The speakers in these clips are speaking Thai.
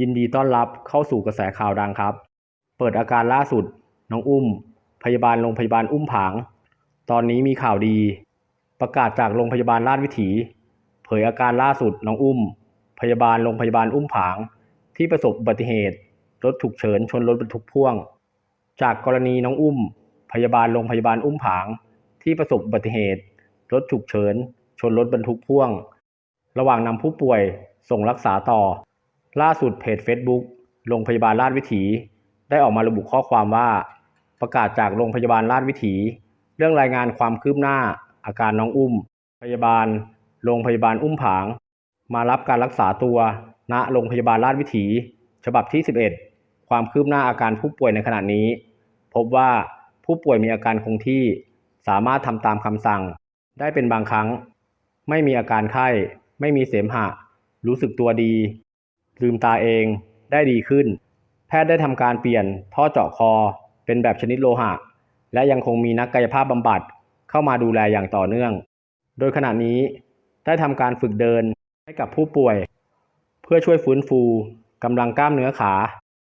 ยินดีต้อนรับเข้าสู่กระแสข่าวดังครับ เปิดอาการล่าสุด น้องอุ้ม พยาบาลโรงพยาบาลอุ้มผาง ตอนนี้มีข่าวดี ประกาศจากโรงพยาบาลราชวิถี เผยอาการล่าสุดน้องอุ้ม พยาบาลโรงพยาบาลอุ้มผาง ที่ประสบอุบัติเหตุ รถฉุกเฉินชนรถบรรทุกพ่วง จากกรณีน้องอุ้ม พยาบาลโรงพยาบาลอุ้มผาง ที่ประสบอุบัติเหตุ รถฉุกเฉิน ชนรถบรรทุกพ่วง ระหว่างนำผู้ป่วยส่งรักษาต่อ ล่าสุดเพจ Facebook โรงพยาบาลราชวิถี ได้ออกมาระบุข้อความว่า ประกาศจากโรงพยาบาลราชวิถี เรื่องรายงานความคืบหน้า อาการน้องอุ้ม พยาบาล โรงพยาบาลอุ้มผาง มารับการรักษาตัว ณโรงพยาบาลราชวิถี ฉบับที่ 11 ความคืบหน้าอาการผู้ป่วยในขณะนี้ พบว่าผู้ป่วยมีอาการคงที่ สามารถทำตามคำสั่ง ได้เป็นบางครั้ง ไม่มีอาการไข้ ไม่มีเสมหะ รู้สึกตัวดี ลืมตาเองได้ดีขึ้น แพทย์ได้ทำการเปลี่ยนท่อเจาะคอ เป็นแบบชนิดโลหะ และยังคงมีนักกายภาพบำบัดเข้ามาดูแลอย่างต่อเนื่อง โดยขณะนี้ได้ทำการฝึกเดินให้กับผู้ป่วย เพื่อช่วยฟื้นฟูกำลังกล้ามเนื้อขา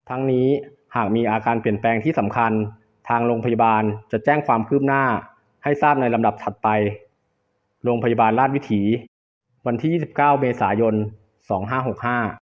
ทั้งนี้หากมีอาการเปลี่ยนแปลงที่สำคัญ ทางโรงพยาบาลจะแจ้งความคืบหน้า ให้ทราบในลำดับถัดไป โรงพยาบาลราชวิถี วันที่ 29 เมษายน 2565